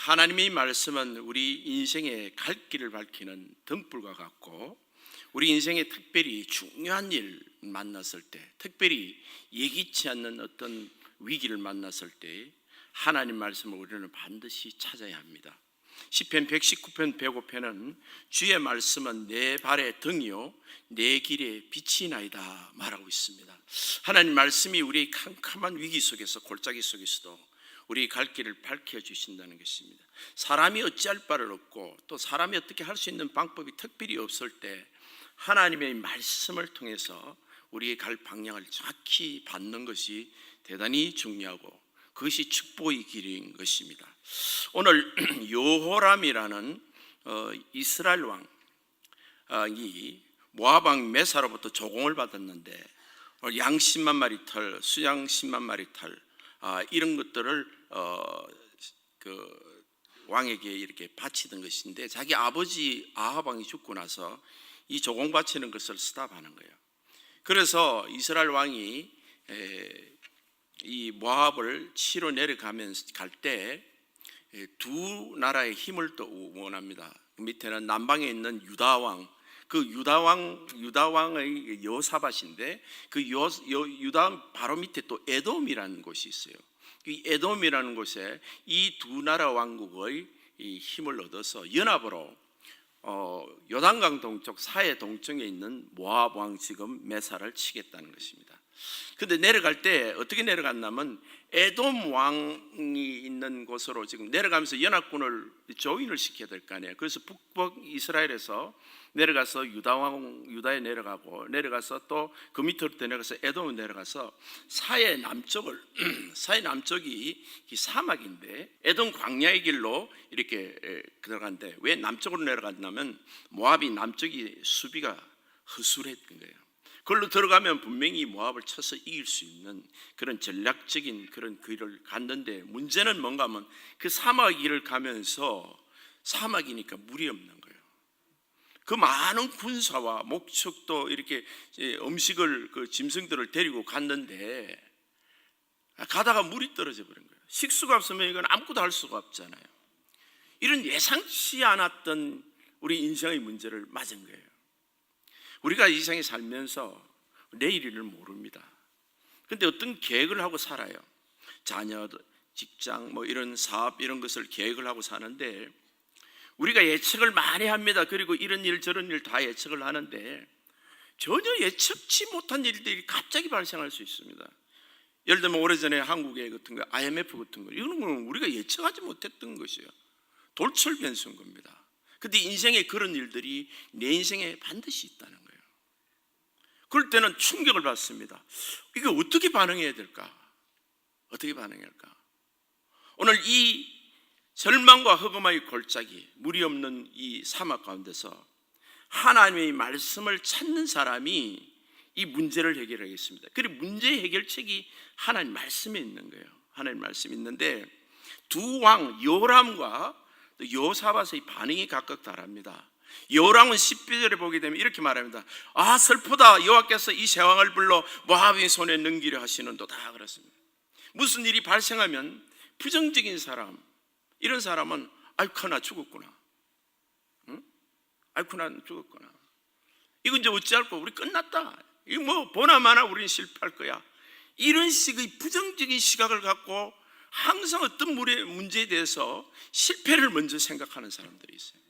하나님의 말씀은 우리 인생의 갈 길을 밝히는 등불과 같고 우리 인생에 특별히 중요한 일 만났을 때 특별히 예기치 않는 어떤 위기를 만났을 때 하나님 말씀을 우리는 반드시 찾아야 합니다. 시편 119편 105편은 주의 말씀은 내 발의 등이요 내 길의 빛이나이다 말하고 있습니다. 하나님 말씀이 우리의 캄캄한 위기 속에서 골짜기 속에서도 우리 갈 길을 밝혀 주신다는 것입니다. 사람이 어찌할 바를 없고 또 사람이 어떻게 할 수 있는 방법이 특별히 없을 때 하나님의 말씀을 통해서 우리의 갈 방향을 정확히 받는 것이 대단히 중요하고 그것이 축복의 길인 것입니다. 오늘 요호람이라는 어, 이스라엘 왕이 모압 왕 메사로부터 조공을 받았는데 오늘 양 10만 마리 털, 수양 10만 마리 털 아, 이런 것들을 어, 그 왕에게 이렇게 바치던 것인데 자기 아버지 아합 왕이 죽고 나서 이 조공 바치는 것을 스탑하는 거예요. 그래서 이스라엘 왕이 에, 이 모압을 치러 내려가면서 갈때 두 나라의 힘을 또 원합니다. 그 밑에는 남방에 있는 유다 왕, 그 유다 왕 유다 왕의 여사밭인데 그 여, 여, 유다 바로 밑에 또 에돔이라는 곳이 있어요. 이 에돔이라는 곳에 이 두 나라 왕국의 이 힘을 얻어서 연합으로 어, 요단강 동쪽 사해 동쪽에 있는 모압 왕 지금 메사를 치겠다는 것입니다. 근데 내려갈 때 어떻게 내려갔냐면 에돔 왕이 있는 곳으로 지금 내려가면서 연합군을 조인을 시켜야 될 거 아니에요. 그래서 북북 이스라엘에서 내려가서 유다 왕 유다에 내려가고 내려가서 또 그 밑으로 내려가서 에돔에 내려가서 사해 남쪽을 사해 남쪽이 이 사막인데 에돔 광야의 길로 이렇게 들어간데 왜 남쪽으로 내려갔냐면 모압이 남쪽이 수비가 허술했던 거예요. 그걸로 들어가면 분명히 모압을 쳐서 이길 수 있는 그런 전략적인 그런 길을 갔는데 문제는 뭔가 하면 그 사막 길을 가면서 사막이니까 물이 없는 거예요. 그 많은 군사와 목축도 이렇게 음식을 그 짐승들을 데리고 갔는데 가다가 물이 떨어져 버린 거예요. 식수가 없으면 이건 아무것도 할 수가 없잖아요. 이런 예상치 않았던 우리 인생의 문제를 맞은 거예요. 우리가 이 세상에 살면서 내일 일을 모릅니다. 근데 어떤 계획을 하고 살아요. 자녀, 직장, 뭐 이런 사업 이런 것을 계획을 하고 사는데 우리가 예측을 많이 합니다. 그리고 이런 일 저런 일 다 예측을 하는데 전혀 예측치 못한 일들이 갑자기 발생할 수 있습니다. 예를 들면 오래전에 한국의 같은 거 IMF 같은 거 이거는 우리가 예측하지 못했던 것이에요. 돌출 변수인 겁니다. 근데 인생에 그런 일들이 내 인생에 반드시 있다는. 그럴 때는 충격을 받습니다. 이게 어떻게 반응해야 될까? 어떻게 반응해야 할까? 오늘 이 절망과 허금의 골짜기, 물이 없는 이 사막 가운데서 하나님의 말씀을 찾는 사람이 이 문제를 해결하겠습니다. 그리고 문제 해결책이 하나님 말씀에 있는 거예요. 하나님 말씀이 있는데 두 왕 요람과 요사밭의 반응이 각각 다릅니다. 요람은 12절에 보게 되면 이렇게 말합니다. 아 슬프다 여호와께서 이 세왕을 불러 모압의 손에 넘기려 하시는도다 그렇습니다. 무슨 일이 발생하면 부정적인 사람 이런 사람은 아이쿠 나 죽었구나. 응? 아이쿠 나 죽었구나. 이건 이제 어찌할 거 우리 끝났다. 이거 뭐 보나마나 우리는 실패할 거야. 이런 식의 부정적인 시각을 갖고 항상 어떤 문제에 대해서 실패를 먼저 생각하는 사람들이 있어요.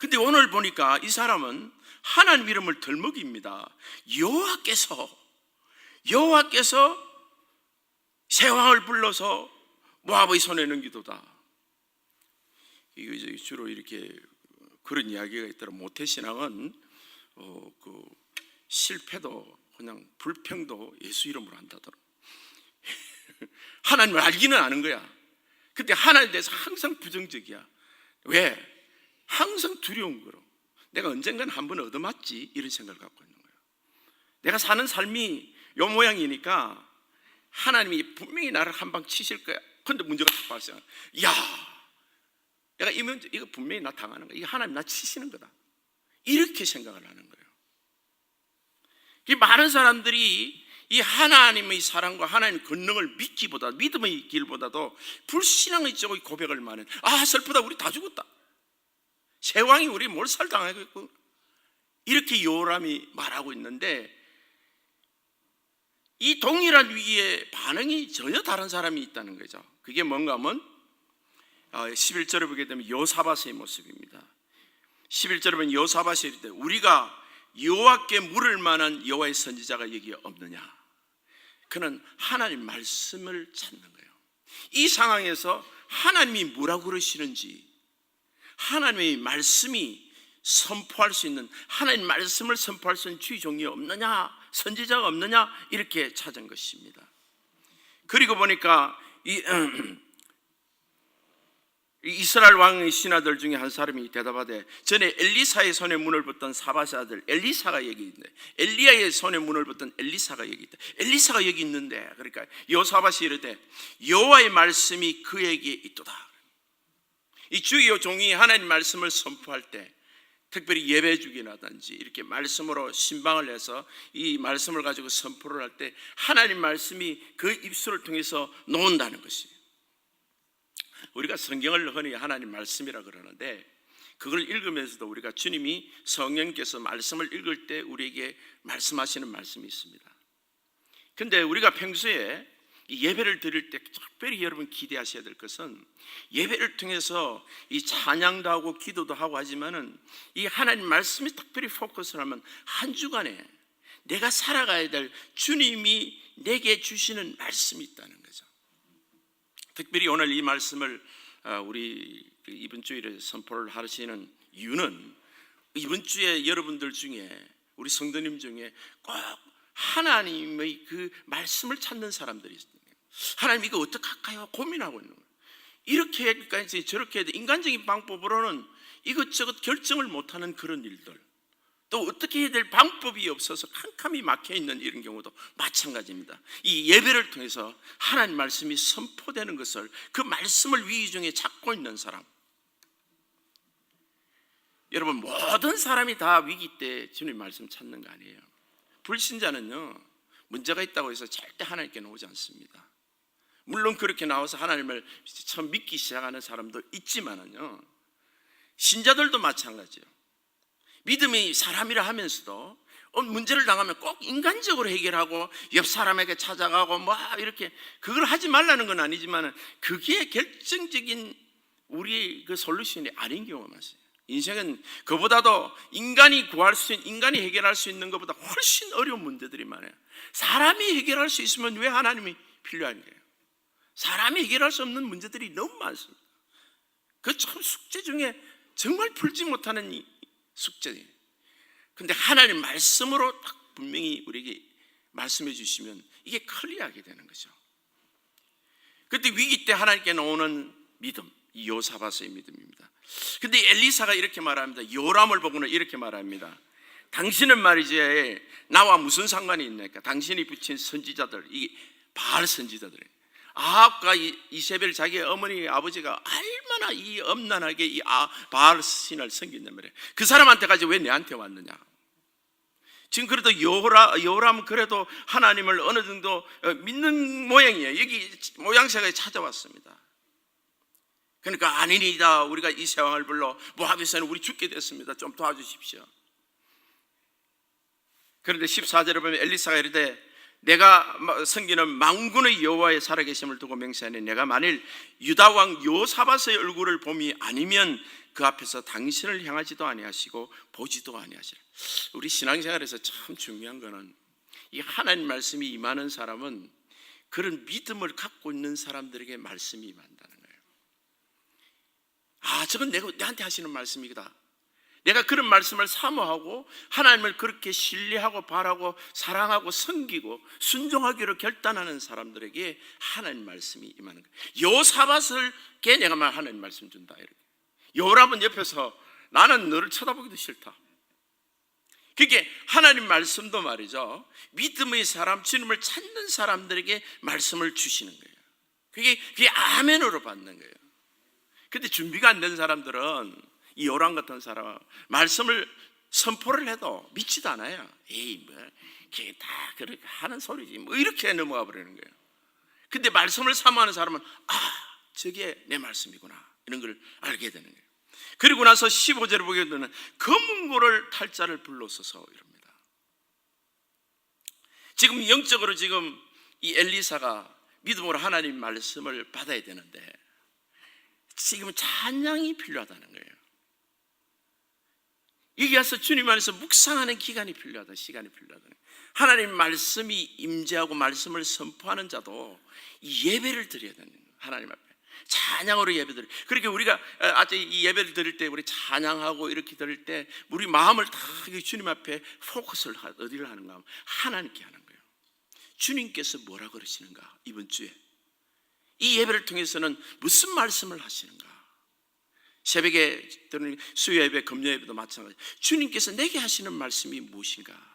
근데 오늘 보니까 이 사람은 하나님 이름을 덜먹입니다. 여호와께서 여호와께서 세왕을 불러서 모압의 손에 넘기도다. 이거 주로 이렇게 그런 이야기가 있더라. 모태 신앙은 어, 그 실패도 그냥 불평도 예수 이름으로 한다더라. 하나님을 알기는 아는 거야. 근데 하나님에 대해서 항상 부정적이야. 왜? 항상 두려운 거로. 내가 언젠간 한 번 얻어맞지 이런 생각을 갖고 있는 거예요. 내가 사는 삶이 요 모양이니까 하나님이 분명히 나를 한 방 치실 거야. 근데 문제가 발생. 야, 내가 이 문제 이거 분명히 나 당하는 거야. 이거 하나님 나 치시는 거다. 이렇게 생각을 하는 거예요. 이 많은 사람들이 이 하나님의 사랑과 하나님의 권능을 믿기보다 믿음의 길보다도 불신앙의 쪽의 고백을 많은 아 슬프다 우리 다 죽었다 세 왕이 우리 몰살당하겠고. 이렇게 요람이 말하고 있는데 이 동일한 위기에 반응이 전혀 다른 사람이 있다는 거죠. 그게 뭔가 하면 11절에 보게 되면 요사바스의 모습입니다. 11절에 보면 요사바스이 이르되 우리가 여호와께 물을 만한 여호와의 선지자가 여기 없느냐? 그는 하나님 말씀을 찾는 거예요. 이 상황에서 하나님이 뭐라고 그러시는지 하나님의 말씀이 선포할 수 있는 하나님 말씀을 선포할 수 있는 주의 종이 없느냐 선지자가 없느냐 이렇게 찾은 것입니다. 그리고 보니까 이 이스라엘 왕의 신하들 중에 한 사람이 대답하되 전에 엘리사의 손에 문을 붙던 사바시 아들 엘리사가 여기 있네. 엘리야의 손에 문을 붙던 엘리사가 여기 있다. 엘리사가 여기 있는데 그러니까 요사바시 이르되 여호와의 말씀이 그에게 있도다 이 주요 종이 하나님 말씀을 선포할 때 특별히 예배 주기라든지 이렇게 말씀으로 신방을 해서 이 말씀을 가지고 선포를 할 때 하나님 말씀이 그 입술을 통해서 놓은다는 것이에요 우리가 성경을 흔히 하나님 말씀이라 그러는데 그걸 읽으면서도 우리가 주님이 성령께서 말씀을 읽을 때 우리에게 말씀하시는 말씀이 있습니다. 근데 우리가 평소에 이 예배를 드릴 때 특별히 여러분 기대하셔야 될 것은 예배를 통해서 이 찬양도 하고 기도도 하고 하지만은 이 하나님 말씀이 특별히 포커스를 하면 한 주간에 내가 살아가야 될 주님이 내게 주시는 말씀이 있다는 거죠. 특별히 오늘 이 말씀을 아, 우리 그 이번 주일에 선포를 하시는 이유는 이번 주에 여러분들 중에 우리 성도님 중에 꼭 하나님의 그 말씀을 찾는 사람들이 있어요. 하나님 이거 어떻게 할까요? 고민하고 있는 거예요. 이렇게 해야지 저렇게 해야 인간적인 방법으로는 이것저것 결정을 못하는 그런 일들. 또 어떻게 해야 될 방법이 없어서 캄캄이 막혀 있는 이런 경우도 마찬가지입니다. 이 예배를 통해서 하나님 말씀이 선포되는 것을 그 말씀을 위기 중에 찾고 있는 사람. 여러분 모든 사람이 다 위기 때 주님 말씀 찾는 거 아니에요. 불신자는요 문제가 있다고 해서 절대 하나님께 나오지 않습니다. 물론 그렇게 나와서 하나님을 처음 믿기 시작하는 사람도 있지만은요 신자들도 마찬가지예요. 믿음이 사람이라 하면서도 어, 문제를 당하면 꼭 인간적으로 해결하고 옆 사람에게 찾아가고 뭐 이렇게 그걸 하지 말라는 건 아니지만 그게 결정적인 우리 그 솔루션이 아닌 경우가 많아요. 인생은 그보다도 인간이 구할 수 있는 인간이 해결할 수 있는 것보다 훨씬 어려운 문제들이 많아요. 사람이 해결할 수 있으면 왜 하나님이 필요한 거예요? 사람이 해결할 수 없는 문제들이 너무 많습니다. 그 참 숙제 중에 정말 풀지 못하는 숙제예요. 근데 하나님 말씀으로 딱 분명히 우리에게 말씀해 주시면 이게 클리어하게 되는 거죠. 그때 위기 때 하나님께 나오는 믿음, 이 요사바스의 믿음입니다. 근데 엘리사가 이렇게 말합니다. 요람을 보고는 이렇게 말합니다. 당신은 말이지 나와 무슨 상관이 있나까? 당신이 붙인 선지자들, 이 바알 선지자들이에요. 아합과 이세벨 자기 어머니 아버지가 얼마나 이 엄난하게 이 아, 바알 신을 섬겼냔 말이에요. 그 사람한테까지 왜 내한테 왔느냐? 지금 그래도 요라 요람 그래도 하나님을 어느 정도 어, 믿는 모양이에요. 여기 모양새가 찾아왔습니다. 그러니까 아니니다 우리가 이 세왕을 불러 모압에서는 우리 죽게 됐습니다. 좀 도와주십시오. 그런데 14절에 보면 엘리사가 이르되 내가 섬기는 망군의 여호와의 살아계심을 두고 맹세하니 내가 만일 유다 왕 요사바스의 얼굴을 봄이 아니면 그 앞에서 당신을 향하지도 아니하시고 보지도 아니하시라. 우리 신앙생활에서 참 중요한 거는 이 하나님 말씀이 임하는 사람은 그런 믿음을 갖고 있는 사람들에게 말씀이 임한다는 거예요. 아, 저건 내가 내한테 하시는 말씀이다. 내가 그런 말씀을 사모하고 하나님을 그렇게 신뢰하고 바라고 사랑하고 섬기고 순종하기로 결단하는 사람들에게 하나님 말씀이 임하는 거예요. 요사밭을게 내가 말 하나님 말씀 준다 이렇게. 요람은 옆에서 나는 너를 쳐다보기도 싫다. 그게 하나님 말씀도 말이죠. 믿음의 사람, 주님을 찾는 사람들에게 말씀을 주시는 거예요. 그게 그게 아멘으로 받는 거예요. 근데 준비가 안 된 사람들은 이 요람 같은 사람 말씀을 선포를 해도 믿지도 않아요. 에이 뭐 그게 다 그렇게 하는 소리지. 뭐 이렇게 넘어가 버리는 거예요. 근데 말씀을 사모하는 사람은 아, 저게 내 말씀이구나. 이런 걸 알게 되는 거예요. 그리고 나서 15절을 보게 되면 검은고를 탈 자를 불러서서 이럽니다. 지금 영적으로 지금 이 엘리사가 믿음으로 하나님 말씀을 받아야 되는데 지금 찬양이 필요하다는 거예요. 여기 와서 주님 안에서 묵상하는 기간이 필요하다, 시간이 필요하다. 하나님 말씀이 임재하고 말씀을 선포하는 자도 이 예배를 드려야 되는 거예요. 하나님 앞에. 찬양으로 예배드려. 그렇게 우리가 어, 아직 이 예배를 드릴 때 우리 찬양하고 이렇게 드릴 때 우리 마음을 다이 주님 앞에 포커스를 하- 어디를 하는가 하면 하나님께 하는 거예요. 주님께서 뭐라 그러시는가 이번 주에 이 예배를 통해서는 무슨 말씀을 하시는가? 새벽에 또는 수요 예배, 금요 예배도 마찬가지. 주님께서 내게 하시는 말씀이 무엇인가?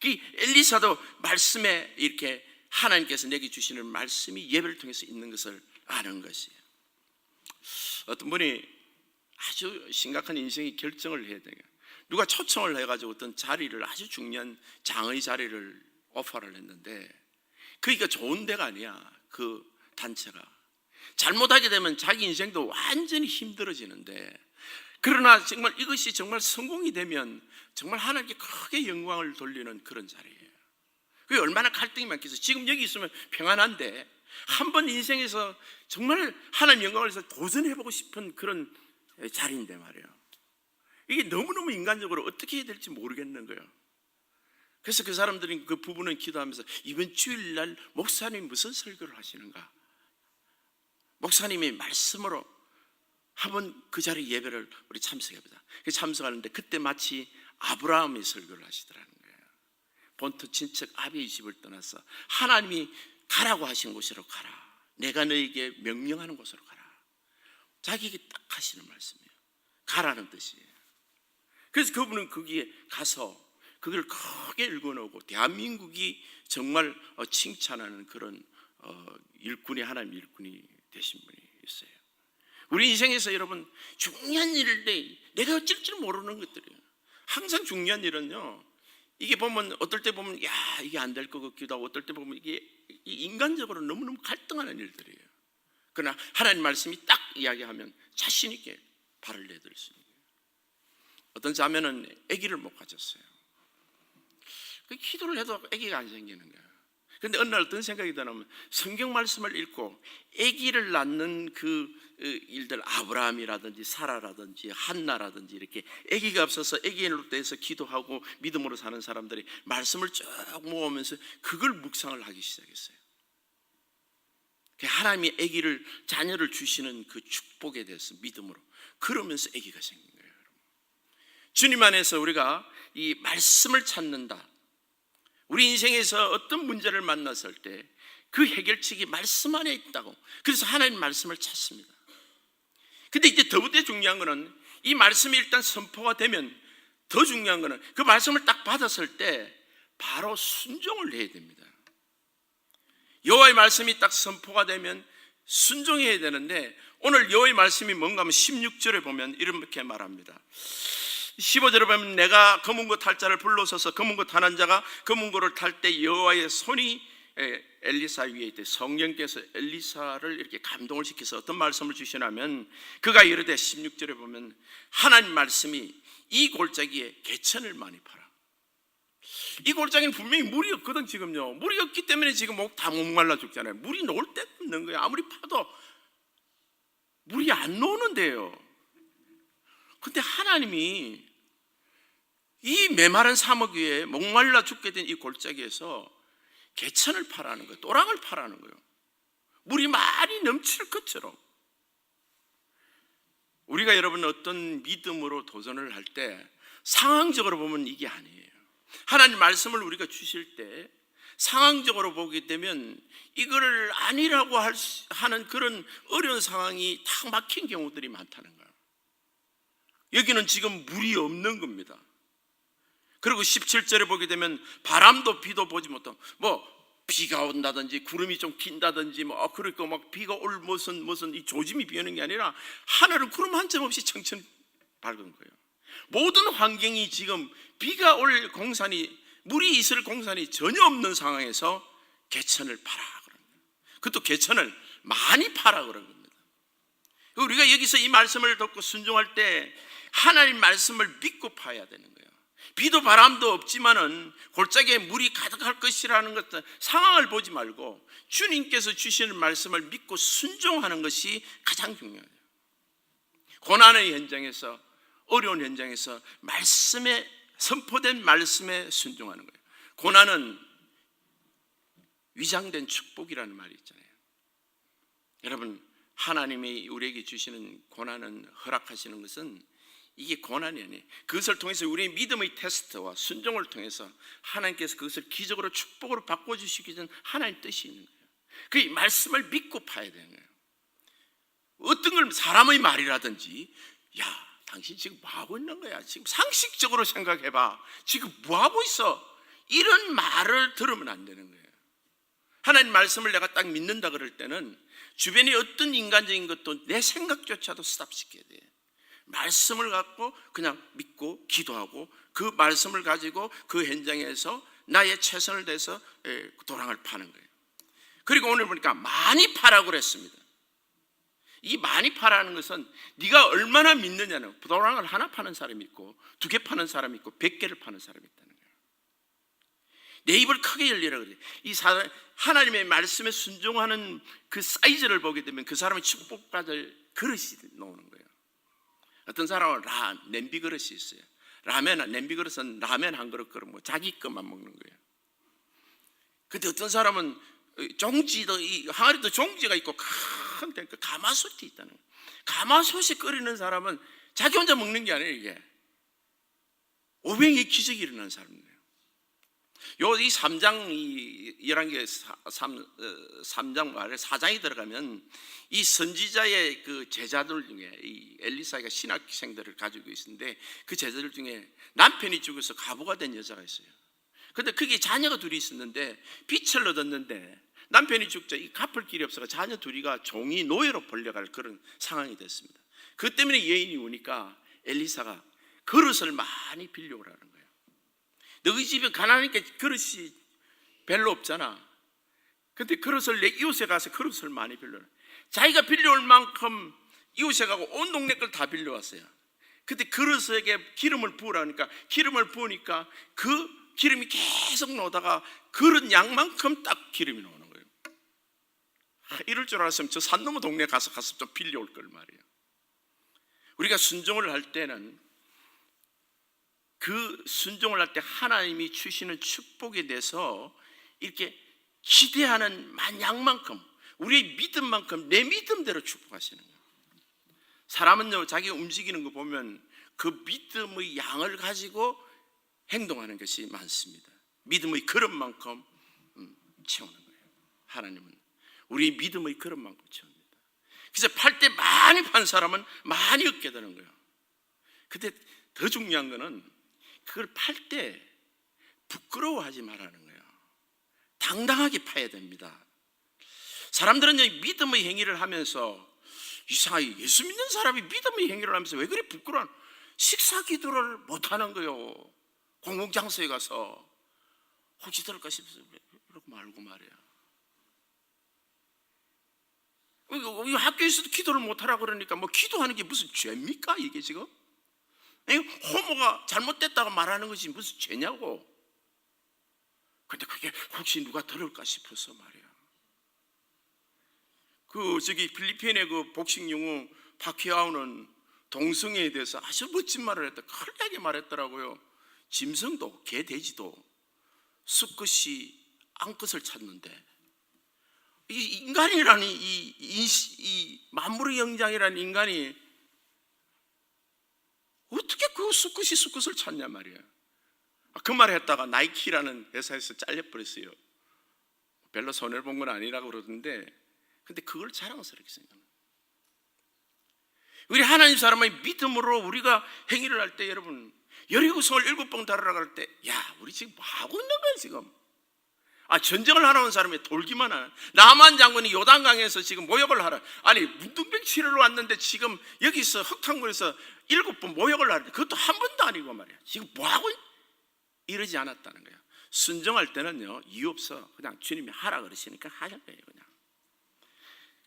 그 엘리사도 말씀에 이렇게 하나님께서 내게 주시는 말씀이 예배를 통해서 있는 것을 아는 것이에요. 어떤 분이 아주 심각한 인생의 결정을 해야 돼요. 누가 초청을 해가지고 어떤 자리를 아주 중요한 장의 자리를 오퍼를 했는데 그러니까 좋은 데가 아니야. 그 단체가 잘못하게 되면 자기 인생도 완전히 힘들어지는데 그러나 정말 이것이 정말 성공이 되면 정말 하나님께 크게 영광을 돌리는 그런 자리예요. 그게 얼마나 갈등이 많겠어요. 지금 여기 있으면 평안한데 한 번 인생에서 정말 하나님 영광을 위해서 도전해보고 싶은 그런 자리인데 말이에요. 이게 너무너무 인간적으로 어떻게 해야 될지 모르겠는 거예요. 그래서 그 사람들이 그 부부는 기도하면서 이번 주일날 목사님 무슨 설교를 하시는가? 목사님이 말씀으로 한번 그 자리 예배를 우리 참석해보자. 그 참석하는데 그때 마치 아브라함이 설교를 하시더라는 거예요. 본토 친척 아비의 집을 떠나서 하나님이 가라고 하신 곳으로 가라. 내가 너에게 명령하는 곳으로 가라. 자기에게 딱 하시는 말씀이에요. 가라는 뜻이에요. 그래서 그분은 거기에 가서 그걸 크게 읽어놓고 대한민국이 정말 어, 칭찬하는 그런 어, 일꾼이 하나님 일꾼이 되신 분이 있어요. 우리 인생에서 여러분 중요한 일일 때 내가 어쩔 줄 모르는 것들이에요. 항상 중요한 일은요. 이게 보면 어떨 때 보면 야 이게 안 될 것 같기도 하고 어떨 때 보면 이게 이 인간적으로 너무너무 갈등하는 일들이에요. 그러나 하나님 말씀이 딱 이야기하면 자신 있게 발을 내들 수 있는 거예요. 어떤 자매는 아기를 못 가졌어요. 그 기도를 해도 아기가 안 생기는 거예요. 근데 어느 날 어떤 생각이 드냐면 성경 말씀을 읽고 아기를 낳는 그 어, 일들 아브라함이라든지 사라라든지 한나라든지 이렇게 아기가 없어서 아기를 대해서 기도하고 믿음으로 사는 사람들이 말씀을 쭉 모으면서 그걸 묵상을 하기 시작했어요. 그 하나님이 아기를 자녀를 주시는 그 축복에 대해서 믿음으로 그러면서 아기가 생긴 거예요. 주님 안에서 우리가 이 말씀을 찾는다. 우리 인생에서 어떤 문제를 만났을 때 그 해결책이 말씀 안에 있다고. 그래서 하나님 말씀을 찾습니다. 근데 이제 더욱더 중요한 거는 이 말씀이 일단 선포가 되면 더 중요한 거는 그 말씀을 딱 받았을 때 바로 순종을 해야 됩니다. 여호와의 말씀이 딱 선포가 되면 순종해야 되는데 오늘 여호와의 말씀이 뭔가 하면 16절에 보면 이렇게 말합니다. 15절에 보면 내가 검은고 탈 자를 불러서서 검은고 타는 자가 검은고를 탈때 여호와의 손이 에, 엘리사 위에 있대. 성령께서 엘리사를 이렇게 감동을 시켜서 어떤 말씀을 주시냐면 그가 이르되 16절에 보면 하나님 말씀이 이 골짜기에 개천을 많이 팔아. 이 골짜기는 분명히 물이 없거든 지금요. 물이 없기 때문에 지금 목다 목말라 죽잖아요. 물이 놓을 데 없는 거예요. 아무리 파도 물이 안 노는데요 근데 하나님이 이 메마른 사막 위에 목말라 죽게 된 이 골짜기에서 개천을 파라는 거예요. 또랑을 파라는 거예요. 물이 많이 넘칠 것처럼. 우리가 여러분 어떤 믿음으로 도전을 할 때 상황적으로 보면 이게 아니에요. 하나님 말씀을 우리가 주실 때 상황적으로 보게 되면 이거를 아니라고 하는 그런 어려운 상황이 탁 막힌 경우들이 많다는 거예요. 여기는 지금 물이 없는 겁니다. 그리고 17절에 보게 되면 바람도 비도 보지 못하고 뭐 비가 온다든지 구름이 좀 긴다든지 뭐 어, 그러니까 막 비가 올 무슨 무슨 이 조짐이 비오는 게 아니라 하늘은 구름 한 점 없이 청천 밝은 거예요. 모든 환경이 지금 비가 올 공산이 물이 있을 공산이 전혀 없는 상황에서 개천을 팔아. 그것도 개천을 많이 팔아 그런 겁니다. 우리가 여기서 이 말씀을 듣고 순종할 때 하나님 말씀을 믿고 파야 되는 거예요. 비도 바람도 없지만은 골짜기에 물이 가득할 것이라는 것 상황을 보지 말고 주님께서 주시는 말씀을 믿고 순종하는 것이 가장 중요해요. 고난의 현장에서 어려운 현장에서 말씀에 선포된 말씀에 순종하는 거예요. 고난은 위장된 축복이라는 말이 있잖아요. 여러분 하나님이 우리에게 주시는 고난은 허락하시는 것은 이게 고난이 아니에요. 그것을 통해서 우리의 믿음의 테스트와 순종을 통해서 하나님께서 그것을 기적으로 축복으로 바꿔주시기 전 하나님 뜻이 있는 거예요. 그 말씀을 믿고 파야 되는 거예요. 어떤 걸 사람의 말이라든지 야 당신 지금 뭐 하고 있는 거야 지금 상식적으로 생각해봐 지금 뭐 하고 있어 이런 말을 들으면 안 되는 거예요 하나님 말씀을 내가 딱 믿는다 그럴 때는 주변의 어떤 인간적인 것도 내 생각조차도 스탑시켜야 돼 말씀을 갖고 그냥 믿고 기도하고 그 말씀을 가지고 그 현장에서 나의 최선을 다해서 예, 도랑을 파는 거예요 그리고 오늘 보니까 많이 파라고 그랬습니다 이 많이 파라는 것은 네가 얼마나 믿느냐는 도랑을 하나 파는 사람이 있고 두 개 파는 사람이 있고 백 개를 파는 사람이 있다는 거예요. 내 입을 크게 열리라 그래. 이 사람 하나님의 말씀에 순종하는 그 사이즈를 보게 되면 그 사람이 축복받을 그릇이 나오는 거예요. 어떤 사람은 라 냄비 그릇이 있어요. 라면 냄비 그릇은 라면 한 그릇 끓으면 자기 것만 먹는 거예요. 근데 어떤 사람은 종지도 이 항아리도 종지가 있고 큰그 가마솥이 있다는 거예요. 가마솥이 끓이는 사람은 자기 혼자 먹는 게 아니에요 이게. 오병의 기적이 일어나는 사람이에 요. 요이 3장 이 11개 3, 3장 말에 4장이 들어가면 이 선지자의 그 제자들 중에 이 엘리사가 신학생들을 가지고 있는데 그 제자들 중에 남편이 죽어서 가부가 된 여자가 있어요. 근데 그게 자녀가 둘이 있었는데 빛을 얻었는데 남편이 죽자 이 갚을 길이 없어서 자녀 둘이가 종이 노예로 벌려갈 그런 상황이 됐습니다. 그 때문에 여인이 오니까 엘리사가 그릇을 많이 빌려오라는 거예요. 너희 집에 가난하니까 그릇이 별로 없잖아. 근데 그릇을 내 이웃에 가서 그릇을 많이 빌려라. 자기가 빌려올 만큼 이웃에 가고 온 동네 걸 다 빌려왔어요. 근데 그릇에게 기름을 부으라니까 기름을 부으니까 그 기름이 계속 나오다가 그릇 양만큼 딱 기름이 나오는 거예요. 아, 이럴 줄 알았으면 저산 넘어 동네 가서 가서 좀 빌려올 걸 말이에요. 우리가 순종을 할 때는 그 순종을 할 때 하나님이 주시는 축복에 대해서 이렇게 기대하는 양만큼 우리의 믿음만큼 내 믿음대로 축복하시는 거예요. 사람은요 자기 움직이는 거 보면 그 믿음의 양을 가지고 행동하는 것이 많습니다. 믿음의 그릇만큼 음, 채우는 거예요. 하나님은 우리 믿음의 그릇만큼 채웁니다. 그래서 팔 때 많이 판 사람은 많이 얻게 되는 거예요. 근데 더 중요한 거는 그걸 팔 때 부끄러워하지 말라는 거예요. 당당하게 파야 됩니다. 사람들은 믿음의 행위를 하면서 이상하게 예수 믿는 사람이 믿음의 행위를 하면서 왜 그래 부끄러워? 식사 기도를 못 하는 거요. 공공장소에 가서 혹시 들을까 싶어서 그러고 말고 말이야. 이 학교에서도 기도를 못 하라 그러니까 뭐 기도하는 게 무슨 죄입니까 이게 지금? 호모가 잘못됐다고 말하는 것이 무슨 죄냐고. 근데 그게 혹시 누가 들을까 싶어서 말이야. 그 저기 필리핀의 그 복싱 영웅 파키아오는 동성애에 대해서 아주 멋진 말을 했다. 클하게 말했더라고요. 짐승도 개 돼지도 수컷이 암컷을 찾는데 이 인간이라는 이, 이, 이 만물의 영장이라는 인간이 어떻게 그 수컷이 수컷을 찾냐 말이야. 그 말을 했다가 나이키라는 회사에서 잘려버렸어요. 별로 손해를 본 건 아니라고 그러던데 근데 그걸 자랑스럽게 생각합니다. 우리 하나님 사람의 믿음으로 우리가 행위를 할 때 여러분 여리고성을 일곱 번 달아라 갈 때, 야, 우리 지금 뭐 하고 있는 거야 지금? 아 전쟁을 하러 온 사람이 돌기만 하는 남한 장군이 요단강에서 지금 모욕을 하라. 아니 문둥병 치료를 왔는데 지금 여기서 흑탕물에서 일곱 번 모욕을 하는데 그것도 한 번도 아니고 말이야. 지금 뭐 하고 이러지 않았다는 거야. 순종할 때는요 이유 없어 그냥 주님이 하라 그러시니까 하는 거예요 그냥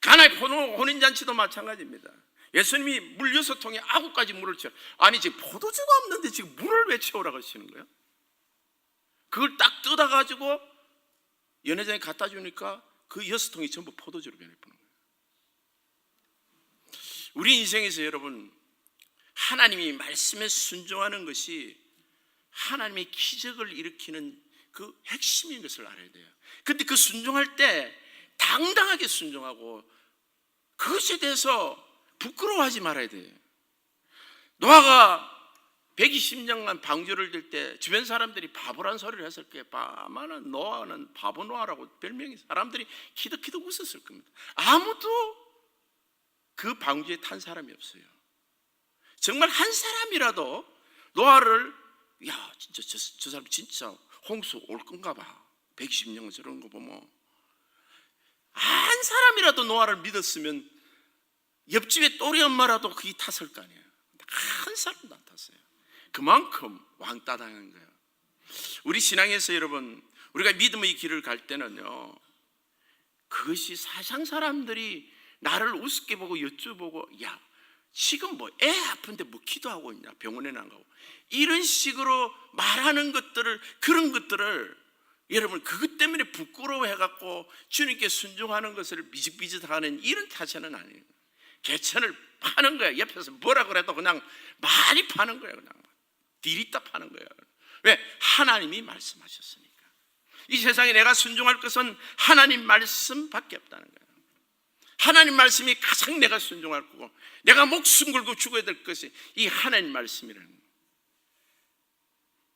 가나의 포도 혼인 잔치도 마찬가지입니다. 예수님이 물 여섯 통에 아구까지 물을 채워 아니 지금 포도주가 없는데 지금 물을 왜 채우라고 하시는 거예요? 그걸 딱 뜯어 가지고 연회장에 갖다 주니까 그 여섯 통이 전부 포도주로 변해버린 거예요. 우리 인생에서 여러분 하나님이 말씀에 순종하는 것이 하나님의 기적을 일으키는 그 핵심인 것을 알아야 돼요. 근데 그 순종할 때 당당하게 순종하고 그것에 대해서 부끄러워하지 말아야 돼요. 노아가 120년간 방주를 들 때 주변 사람들이 바보란 소리를 했을 거예요. 아마는 노아는 바보 노아라고 별명이 사람들이 키득키득 웃었을 겁니다. 아무도 그 방주에 탄 사람이 없어요. 정말 한 사람이라도 노아를 야 진짜 저, 저 사람 진짜 홍수 올 건가 봐. 120년 저런 거 보면 한 사람이라도 노아를 믿었으면 옆집에 또리 엄마라도 그게 탔을 거 아니에요. 한 사람도 안 탔어요. 그만큼 왕따 당한 거예요. 우리 신앙에서 여러분 우리가 믿음의 길을 갈 때는요. 그것이 사상 사람들이 나를 우습게 보고 여쭤보고 야 지금 뭐 애 아픈데 뭐 기도하고 있냐 병원에 안 가고 이런 식으로 말하는 것들을 그런 것들을 여러분 그것 때문에 부끄러워해 갖고 주님께 순종하는 것을 미직비직하는 이런 타체는 아니에요. 개천을 파는 거야. 옆에서 뭐라 그래도 그냥 많이 파는 거야. 그냥 디리다 파는 거야. 왜? 하나님이 말씀하셨으니까. 이 세상에 내가 순종할 것은 하나님 말씀밖에 없다는 거야. 하나님 말씀이 가장 내가 순종할 거고 내가 목숨 걸고 죽어야 될 것이 이 하나님 말씀이라는 거야.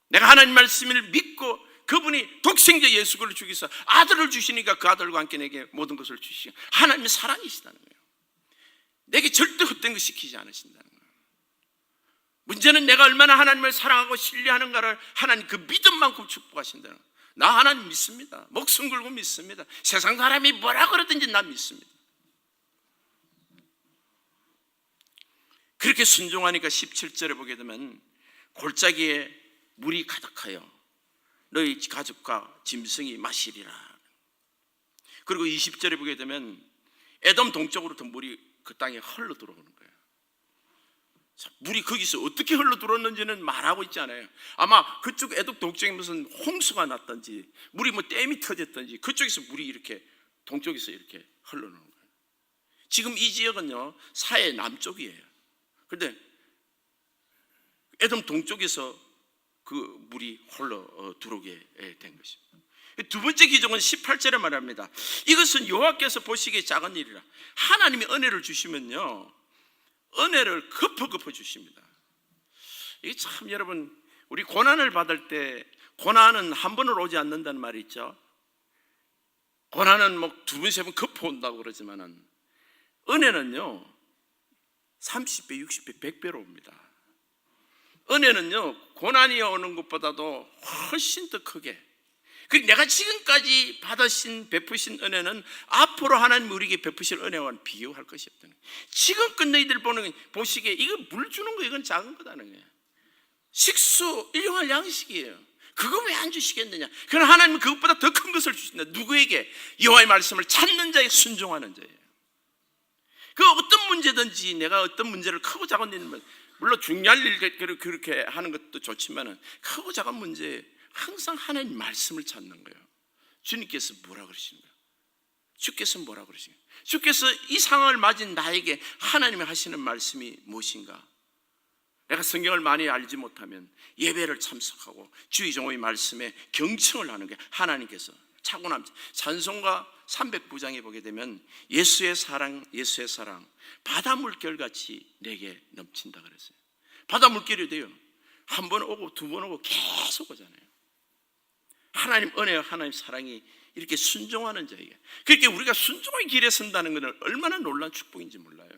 내가 하나님 말씀을 믿고 그분이 독생자 예수 그를 죽이서 아들을 주시니까 그 아들과 함께 내게 모든 것을 주시고 하나님의 사랑이시다는 거예요. 내게 절대 헛된 것 시키지 않으신다는 거예요. 문제는 내가 얼마나 하나님을 사랑하고 신뢰하는가를 하나님 그 믿음만큼 축복하신다는 거예요. 나 하나님 믿습니다. 목숨 걸고 믿습니다. 세상 사람이 뭐라 그러든지 난 믿습니다. 그렇게 순종하니까 17절에 보게 되면 골짜기에 물이 가득하여 너희 가족과 짐승이 마시리라. 그리고 20절에 보게 되면 에돔 동쪽으로부터 물이 그 땅에 흘러 들어오는 거예요. 자, 물이 거기서 어떻게 흘러 들어왔는지는 말하고 있지 않아요. 아마 그쪽 에돔 동쪽에 무슨 홍수가 났든지 물이 뭐 댐이 터졌든지 그쪽에서 물이 이렇게 동쪽에서 이렇게 흘러오는 거예요. 지금 이 지역은요 사해 남쪽이에요. 그런데 에돔 동쪽에서 그 물이 어, 들어오게 된 것입니다. 두 번째 기적은 18절에 말합니다. 이것은 여호와께서 보시기에 작은 일이라. 하나님이 은혜를 주시면요. 은혜를 덮어덮어 주십니다. 이게 참 여러분 우리 고난을 받을 때 고난은 한 번을 오지 않는다는 말이 있죠. 고난은 뭐 두 번, 세 번 덮어 온다고 그러지만은 은혜는요. 30배, 60배, 100배로 옵니다. 은혜는요, 고난이 오는 것보다도 훨씬 더 크게. 그 내가 지금까지 받으신 베푸신 은혜는 앞으로 하나님 우리에게 베푸실 은혜와는 비교할 것이 없다는 거예요. 지금껏 너희들 보는 보시기에 이거 물 주는 거 이건 작은 거다는 거예요. 식수 일용할 양식이에요. 그거 왜 안 주시겠느냐? 그럼 하나님은 그것보다 더 큰 것을 주신다. 누구에게? 여호와의 말씀을 찾는 자에 순종하는 자예요. 그 어떤 문제든지 내가 어떤 문제를 크고 작은 일은 물론 중요한 일 그렇게 하는 것도 좋지만은 크고 작은 문제 항상 하나님 말씀을 찾는 거예요. 주님께서 뭐라 그러시는 거예요? 주께서 뭐라 그러시는 거예요? 주께서 이 상황을 맞은 나에게 하나님이 하시는 말씀이 무엇인가? 내가 성경을 많이 알지 못하면 예배를 참석하고 주의 종의 말씀에 경청을 하는 게 하나님께서 차고남 찬송가 300부장에 보게 되면 예수의 사랑 예수의 사랑 바다 물결 같이 내게 넘친다 그랬어요. 바다 물결이 돼요. 한 번 오고 두 번 오고 계속 오잖아요. 하나님 은혜와 하나님 사랑이 이렇게 순종하는 자에게 그렇게 우리가 순종의 길에 선다는 것은 얼마나 놀란 축복인지 몰라요.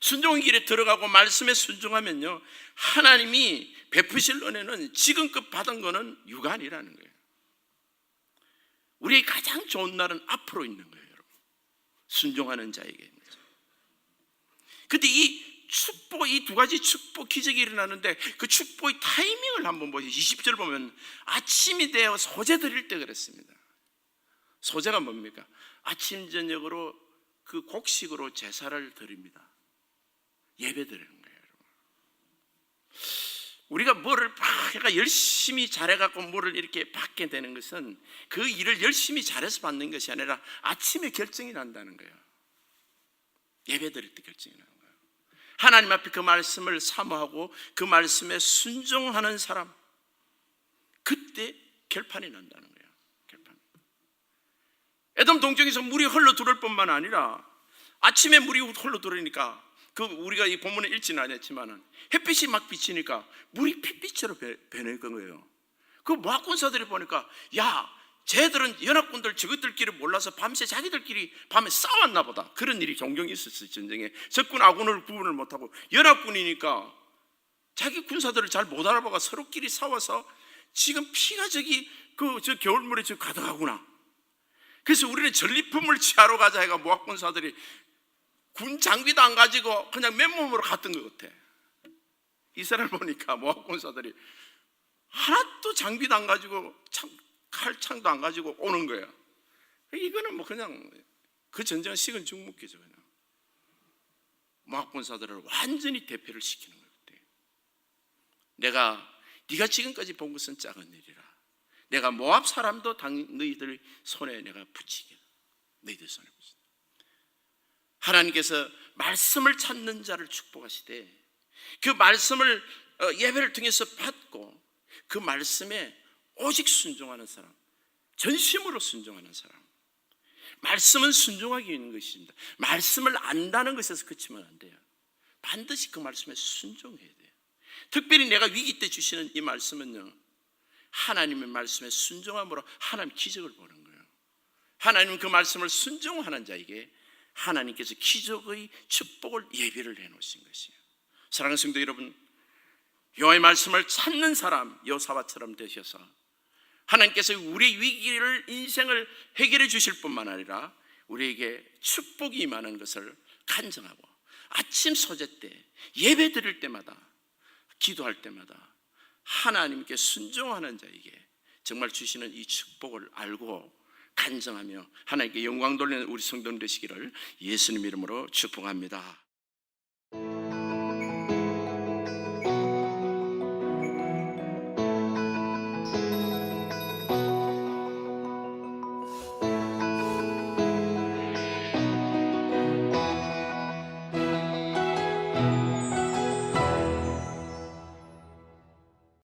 순종의 길에 들어가고 말씀에 순종하면요 하나님이 베푸실 은혜는 지금껏 받은 거는 유관이라는 거예요. 우리의 가장 좋은 날은 앞으로 있는 거예요, 여러분. 순종하는 자에게. 근데 이 축복 이 두 가지 축복 기적이 일어나는데 그 축복의 타이밍을 한번 보세요. 20절 보면 아침이 되어 소재 드릴 때 그랬습니다. 소재가 뭡니까? 아침 저녁으로 그 곡식으로 제사를 드립니다. 예배 드리는 거예요, 여러분. 우리가 뭐를 막 열심히 잘해갖고 뭐를 이렇게 받게 되는 것은 그 일을 열심히 잘해서 받는 것이 아니라 아침에 결정이 난다는 거예요. 예배 드릴 때 결정이 나는 거예요. 하나님 앞에 그 말씀을 사모하고 그 말씀에 순종하는 사람, 그때 결판이 난다는 거예요. 결판. 에돔 동쪽에서 물이 흘러 들어올 뿐만 아니라 아침에 물이 흘러 들어오니까 그 우리가 이 본문에 읽지는 않았지만은 햇빛이 막 비치니까 물이 핏빛으로 변- 변할 거예요. 그 모학군사들이 보니까 야 쟤들은 연합군들 저것들끼리 몰라서 밤새 자기들끼리 밤에 싸웠나 보다. 그런 일이 종종 있었어요 전쟁에. 적군 아군을 구분을 못하고 연합군이니까 자기 군사들을 잘 못 알아보고 서로끼리 싸워서 지금 피가 저기 그 저 겨울물에 지금 가득하구나. 그래서 우리는 전리품을 취하러 가자 해가 모학군사들이 군 장비도 안 가지고 그냥 맨몸으로 갔던 것 같아. 이스라엘 보니까 모학군사들이 하나도 장비도 안 가지고 참, 칼창도 안 가지고 오는 거야. 이거는 뭐 그냥 그 전쟁은 식은 죽 먹기죠 그냥. 모학군사들을 완전히 대패를 시키는 거예요. 내가 네가 지금까지 본 것은 작은 일이라. 내가 모압 사람도 당, 너희들 손에 내가 붙이게. 너희들 손에 붙이게. 하나님께서 말씀을 찾는 자를 축복하시되 그 말씀을 어, 예배를 통해서 받고 그 말씀에 오직 순종하는 사람, 전심으로 순종하는 사람. 말씀은 순종하기 있는 것입니다. 말씀을 안다는 것에서 그치면 안 돼요. 반드시 그 말씀에 순종해야 돼요. 특별히 내가 위기 때 주시는 이 말씀은요, 하나님의 말씀에 순종함으로 하나님 기적을 보는 거예요. 하나님 그 말씀을 순종하는 자에게 하나님께서 기적의 축복을 예비를 해놓으신 것이에요. 사랑하는 성도 여러분, 여호와의 말씀을 찾는 사람 여사와처럼 되셔서 하나님께서 우리 위기를 인생을 해결해 주실 뿐만 아니라 우리에게 축복이 임하는 것을 간증하고 아침 소재 때 예배 드릴 때마다 기도할 때마다 하나님께 순종하는 자에게 정말 주시는 이 축복을 알고 간증하며 하나님께 영광 돌리는 우리 성도님 되시기를 예수님 이름으로 축복합니다.